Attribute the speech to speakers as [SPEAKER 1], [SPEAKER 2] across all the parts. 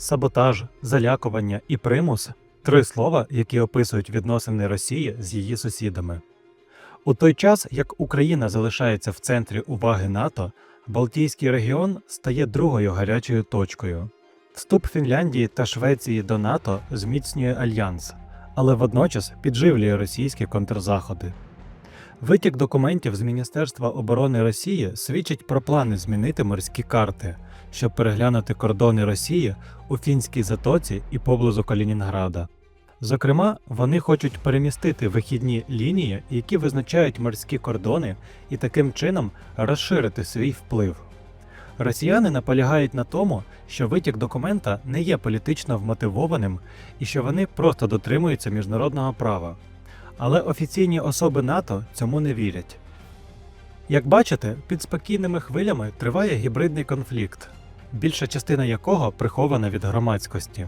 [SPEAKER 1] Саботаж, залякування і примус три слова, які описують відносини Росії з її сусідами. У той час, як Україна залишається в центрі уваги НАТО, Балтійський регіон стає другою гарячою точкою. Вступ Фінляндії та Швеції до НАТО зміцнює альянс, але водночас підживлює російські контрзаходи. Витік документів з Міністерства оборони Росії свідчить про плани змінити морські карти, щоб переглянути кордони Росії у фінській затоці і поблизу Калінінграда. Зокрема, вони хочуть перемістити вихідні лінії, які визначають морські кордони, і таким чином розширити свій вплив. Росіяни наполягають на тому, що витік документа не є політично вмотивованим і що вони просто дотримуються міжнародного права. Але офіційні особи НАТО цьому не вірять. Як бачите, під спокійними хвилями триває гібридний конфлікт, більша частина якого прихована від громадськості.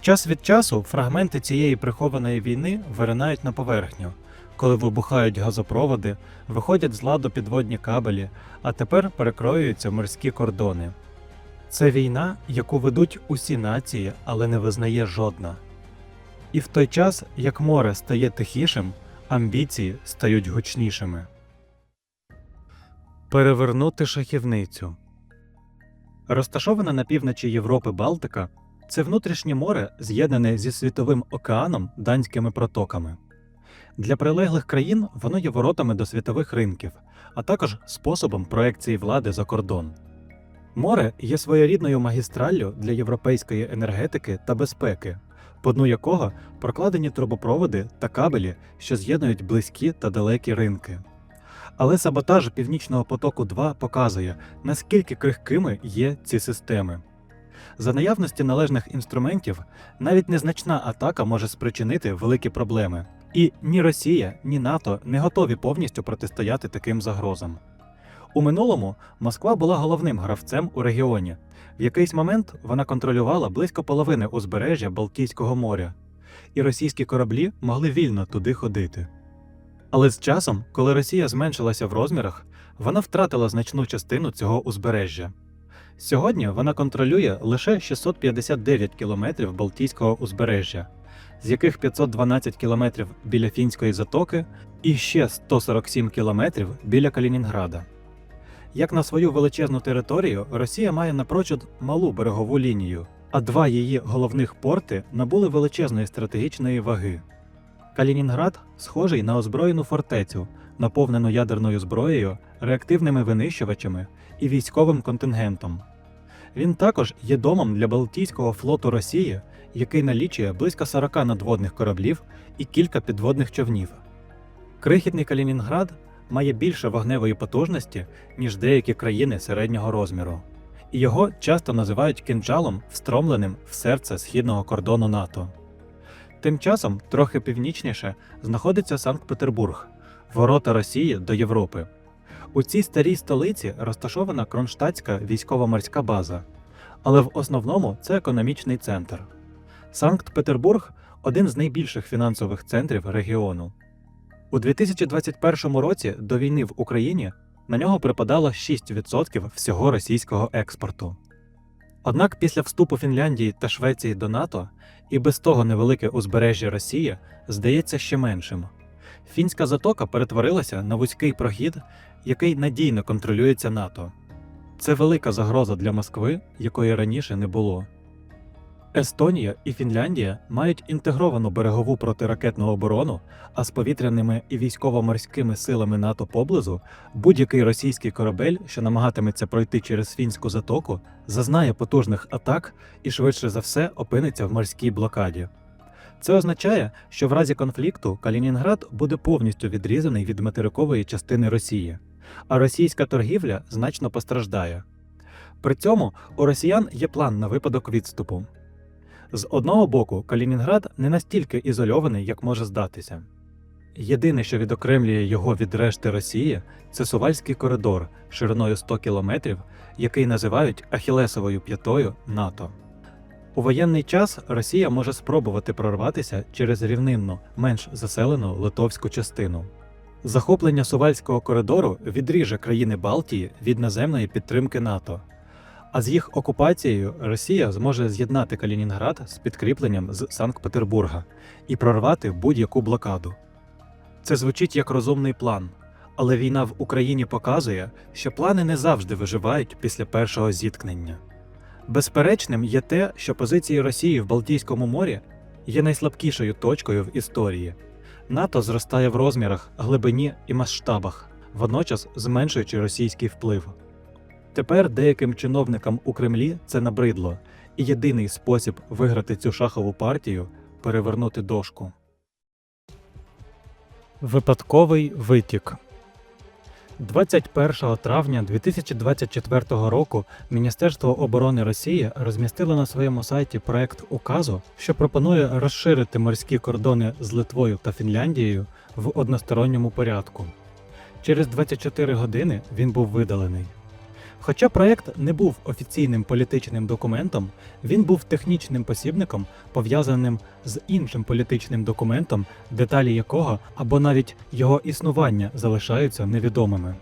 [SPEAKER 1] Час від часу фрагменти цієї прихованої війни виринають на поверхню, коли вибухають газопроводи, виходять з ладу підводні кабелі, а тепер перекроюються морські кордони. Це війна, яку ведуть усі нації, але не визнає жодна. І в той час, як море стає тихішим, амбіції стають гучнішими. Перевернути шахівницю. Розташована на півночі Європи Балтика, це внутрішнє море з'єднане зі світовим океаном данськими протоками. Для прилеглих країн воно є воротами до світових ринків, а також способом проекції влади за кордон. Море є своєрідною магістраллю для європейської енергетики та безпеки, по дну якого прокладені трубопроводи та кабелі, що з'єднують близькі та далекі ринки. Але саботаж Північного потоку 2 показує, наскільки крихкими є ці системи. За наявності належних інструментів, навіть незначна атака може спричинити великі проблеми. І ні Росія, ні НАТО не готові повністю протистояти таким загрозам. У минулому Москва була головним гравцем у регіоні. В якийсь момент вона контролювала близько половини узбережжя Балтійського моря, і російські кораблі могли вільно туди ходити. Але з часом, коли Росія зменшилася в розмірах, вона втратила значну частину цього узбережжя. Сьогодні вона контролює лише 659 кілометрів Балтійського узбережжя, з яких 512 кілометрів біля фінської затоки і ще 147 кілометрів біля Калінінграда. Як на свою величезну територію, Росія має напрочуд малу берегову лінію, а два її головних порти набули величезної стратегічної ваги. Калінінград схожий на озброєну фортецю, наповнену ядерною зброєю, реактивними винищувачами і військовим контингентом. Він також є домом для Балтійського флоту Росії, який налічує близько 40 надводних кораблів і кілька підводних човнів. Крихітний Калінінград має більше вогневої потужності, ніж деякі країни середнього розміру, і його часто називають кинджалом, встромленим в серце східного кордону НАТО. Тим часом, трохи північніше, знаходиться Санкт-Петербург, ворота Росії до Європи. У цій старій столиці розташована Кронштадтська військово-морська база, але в основному це економічний центр. Санкт-Петербург один з найбільших фінансових центрів регіону. У 2021 році до війни в Україні на нього припадало 6% всього російського експорту. Однак після вступу Фінляндії та Швеції до НАТО і без того невелике узбережжя Росії здається ще меншим. Фінська затока перетворилася на вузький прохід, який надійно контролюється НАТО. Це велика загроза для Москви, якої раніше не було. Естонія і Фінляндія мають інтегровану берегову протиракетну оборону, а з повітряними і військово-морськими силами НАТО поблизу будь-який російський корабель, що намагатиметься пройти через фінську затоку, зазнає потужних атак і швидше за все опиниться в морській блокаді. Це означає, що в разі конфлікту Калінінград буде повністю відрізаний від материкової частини Росії, а російська торгівля значно постраждає. При цьому у росіян є план на випадок відступу. З одного боку, Калінінград не настільки ізольований, як може здатися. Єдине, що відокремлює його від решти Росії, це Сувальський коридор шириною 100 кілометрів, який називають Ахілесовою п'ятою НАТО. У воєнний час Росія може спробувати прорватися через рівнинну, менш заселену литовську частину. Захоплення Сувальського коридору відріже країни Балтії від наземної підтримки НАТО. А з їх окупацією Росія зможе з'єднати Калінінград з підкріпленням з Санкт-Петербурга і прорвати будь-яку блокаду. Це звучить як розумний план, але війна в Україні показує, що плани не завжди виживають після першого зіткнення. Безперечним є те, що позиції Росії в Балтійському морі є найслабкішою точкою в історії. НАТО зростає в розмірах, глибині і масштабах, водночас зменшуючи російський вплив. Тепер деяким чиновникам у Кремлі це набридло, і єдиний спосіб виграти цю шахову партію перевернути дошку. Випадковий витік 21 травня 2024 року Міністерство оборони Росії розмістило на своєму сайті проект указу, що пропонує розширити морські кордони з Литвою та Фінляндією в односторонньому порядку. Через 24 години він був видалений. Хоча проект не був офіційним політичним документом, він був технічним посібником, пов'язаним з іншим політичним документом, деталі якого або навіть його існування залишаються невідомими.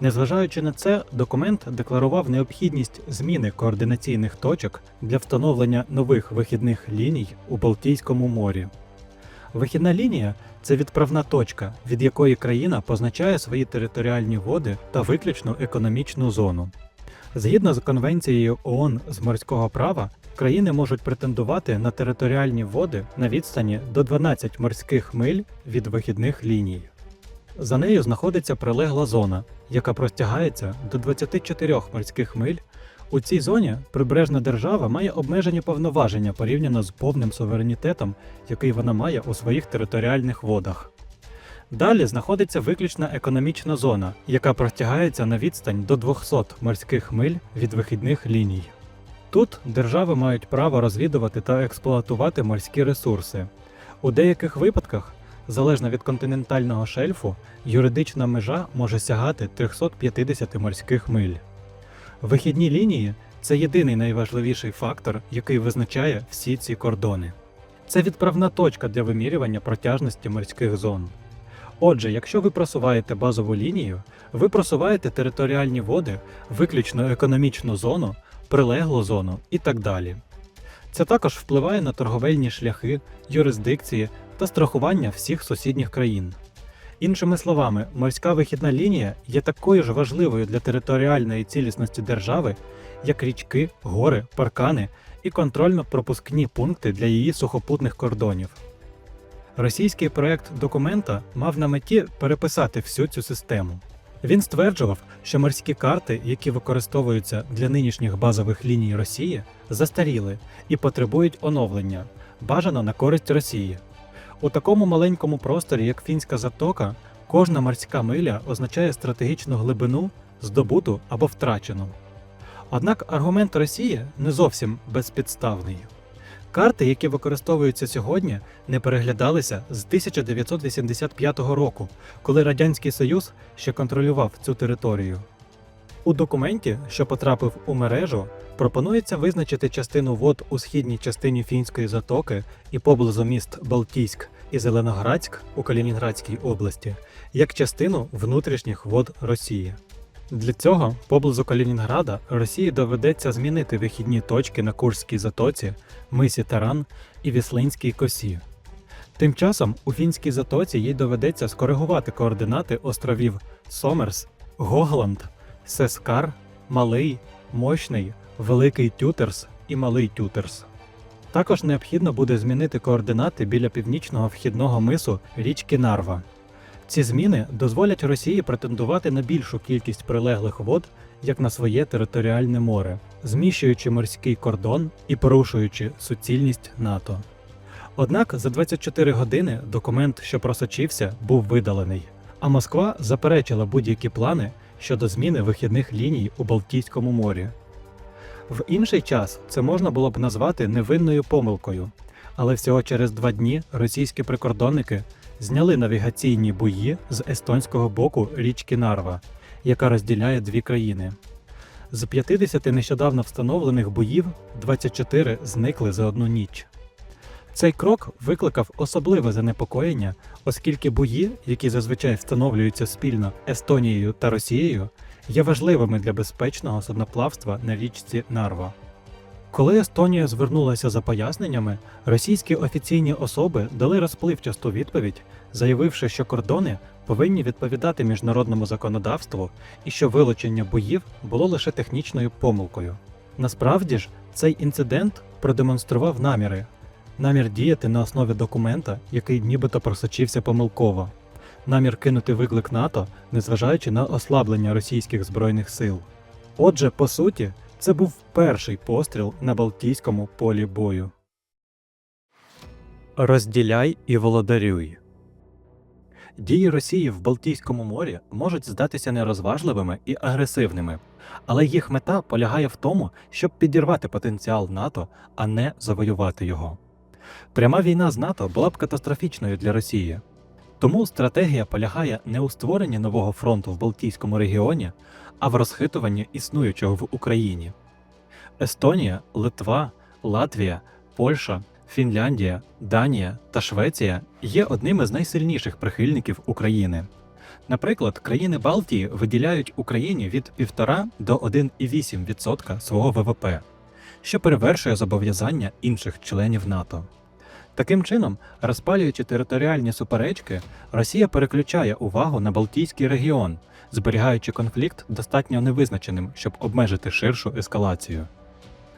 [SPEAKER 1] Незважаючи на це, документ декларував необхідність зміни координаційних точок для встановлення нових вихідних ліній у Балтійському морі. Вихідна лінія це відправна точка, від якої країна позначає свої територіальні води та виключну економічну зону. Згідно з Конвенцією ООН з морського права, країни можуть претендувати на територіальні води на відстані до 12 морських миль від вихідних ліній. За нею знаходиться прилегла зона, яка простягається до 24 морських миль. У цій зоні прибережна держава має обмежені повноваження порівняно з повним суверенітетом, який вона має у своїх територіальних водах. Далі знаходиться виключна економічна зона, яка простягається на відстань до 200 морських миль від вихідних ліній. Тут держави мають право розвідувати та експлуатувати морські ресурси. У деяких випадках, залежно від континентального шельфу, юридична межа може сягати 350 морських миль. Вихідні лінії це єдиний найважливіший фактор, який визначає всі ці кордони. Це відправна точка для вимірювання протяжності морських зон. Отже, якщо ви просуваєте базову лінію, ви просуваєте територіальні води, виключно економічну зону, прилеглу зону і так далі. Це також впливає на торговельні шляхи, юрисдикції та страхування всіх сусідніх країн. Іншими словами, морська вихідна лінія є такою ж важливою для територіальної цілісності держави, як річки, гори, паркани і контрольно-пропускні пункти для її сухопутних кордонів. Російський проект документа мав на меті переписати всю цю систему. Він стверджував, що морські карти, які використовуються для нинішніх базових ліній Росії, застаріли і потребують оновлення, бажано на користь Росії. У такому маленькому просторі, як Фінська затока, кожна морська миля означає стратегічну глибину, здобуту або втрачену. Однак аргумент Росії не зовсім безпідставний. Карти, які використовуються сьогодні, не переглядалися з 1985 року, коли Радянський Союз ще контролював цю територію. У документі, що потрапив у мережу, пропонується визначити частину вод у східній частині Фінської затоки і поблизу міст Балтійськ і Зеленоградськ у Калінінградській області як частину внутрішніх вод Росії. Для цього поблизу Калінінграда Росії доведеться змінити вихідні точки на Курській затоці, мисі Таран і Віслинській косі. Тим часом у фінській затоці їй доведеться скоригувати координати островів Сомерс, Гогланд, Сескар, Малий, Мощний, Великий Тютерс і Малий Тютерс. Також необхідно буде змінити координати біля північного вхідного мису річки Нарва. Ці зміни дозволять Росії претендувати на більшу кількість прилеглих вод як на своє територіальне море, зміщуючи морський кордон і порушуючи суцільність НАТО. Однак за 24 години документ, що просочився, був видалений, а Москва заперечила будь-які плани щодо зміни вихідних ліній у Балтійському морі. В інший час це можна було б назвати невинною помилкою, але всього через два дні російські прикордонники зняли навігаційні буї з естонського боку річки Нарва, яка розділяє дві країни. З 50 нещодавно встановлених боїв 24 зникли за одну ніч. Цей крок викликав особливе занепокоєння, оскільки бої, які зазвичай встановлюються спільно Естонією та Росією, є важливими для безпечного судноплавства на річці Нарва. Коли Естонія звернулася за поясненнями, російські офіційні особи дали розпливчасту відповідь, заявивши, що кордони повинні відповідати міжнародному законодавству і що вилучення боїв було лише технічною помилкою. Насправді ж, цей інцидент продемонстрував наміри намір діяти на основі документа, який нібито просочився помилково, намір кинути виклик НАТО, незважаючи на ослаблення російських збройних сил. Отже, по суті, це був перший постріл на Балтійському полі бою. Розділяй і володарюй. Дії Росії в Балтійському морі можуть здатися нерозважливими і агресивними, але їх мета полягає в тому, щоб підірвати потенціал НАТО, а не завоювати його. Пряма війна з НАТО була б катастрофічною для Росії. Тому стратегія полягає не у створенні нового фронту в Балтійському регіоні, а в розхитуванні існуючого в Україні. Естонія, Литва, Латвія, Польща, Фінляндія, Данія та Швеція є одними з найсильніших прихильників України. Наприклад, країни Балтії виділяють Україні від 1,5 до 1,8% свого ВВП, що перевершує зобов'язання інших членів НАТО. Таким чином, розпалюючи територіальні суперечки, Росія переключає увагу на Балтійський регіон, зберігаючи конфлікт достатньо невизначеним, щоб обмежити ширшу ескалацію.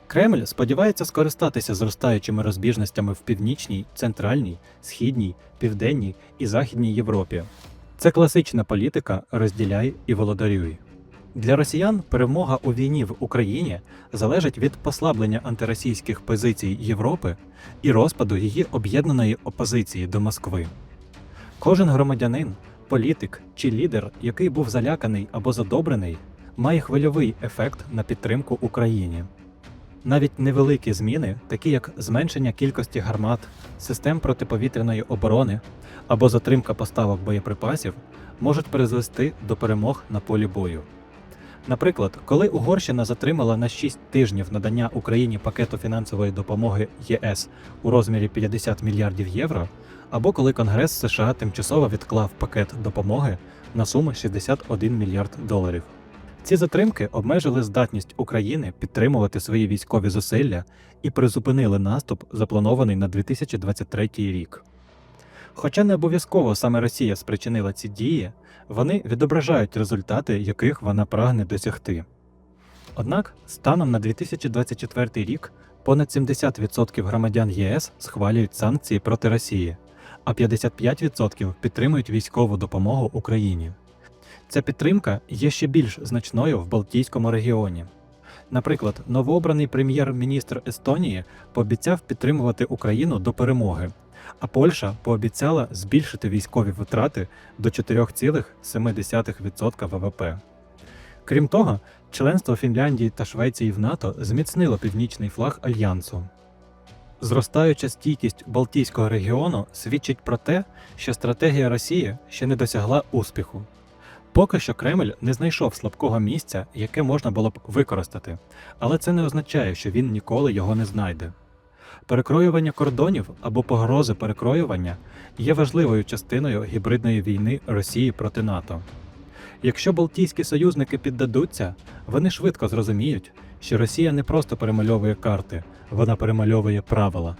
[SPEAKER 1] Кремль сподівається скористатися зростаючими розбіжностями в північній, центральній, східній, південній і західній Європі. Це класична політика розділяй і володарюй. Для росіян перемога у війні в Україні залежить від послаблення антиросійських позицій Європи і розпаду її об'єднаної опозиції до Москви. Кожен громадянин, політик чи лідер, який був заляканий або задобрений, має хвильовий ефект на підтримку Україні. Навіть невеликі зміни, такі як зменшення кількості гармат, систем протиповітряної оборони або затримка поставок боєприпасів, можуть призвести до перемог на полі бою. Наприклад, коли Угорщина затримала на 6 тижнів надання Україні пакету фінансової допомоги ЄС у розмірі 50 мільярдів євро, або коли Конгрес США тимчасово відклав пакет допомоги на суму 61 мільярд доларів. Ці затримки обмежили здатність України підтримувати свої військові зусилля і призупинили наступ, запланований на 2023 рік. Хоча не обов'язково саме Росія спричинила ці дії, вони відображають результати, яких вона прагне досягти. Однак, станом на 2024 рік понад 70% громадян ЄС схвалюють санкції проти Росії, а 55% підтримують військову допомогу Україні. Ця підтримка є ще більш значною в Балтійському регіоні. Наприклад, новообраний прем'єр-міністр Естонії пообіцяв підтримувати Україну до перемоги, а Польща пообіцяла збільшити військові витрати до 4,7% ВВП. Крім того, членство Фінляндії та Швеції в НАТО зміцнило північний флаг альянсу. Зростаюча стійкість Балтійського регіону свідчить про те, що стратегія Росії ще не досягла успіху. Поки що Кремль не знайшов слабкого місця, яке можна було б використати, але це не означає, що він ніколи його не знайде. Перекроювання кордонів або погрози перекроювання є важливою частиною гібридної війни Росії проти НАТО. Якщо Балтійські союзники піддадуться, вони швидко зрозуміють, що Росія не просто перемальовує карти, вона перемальовує правила.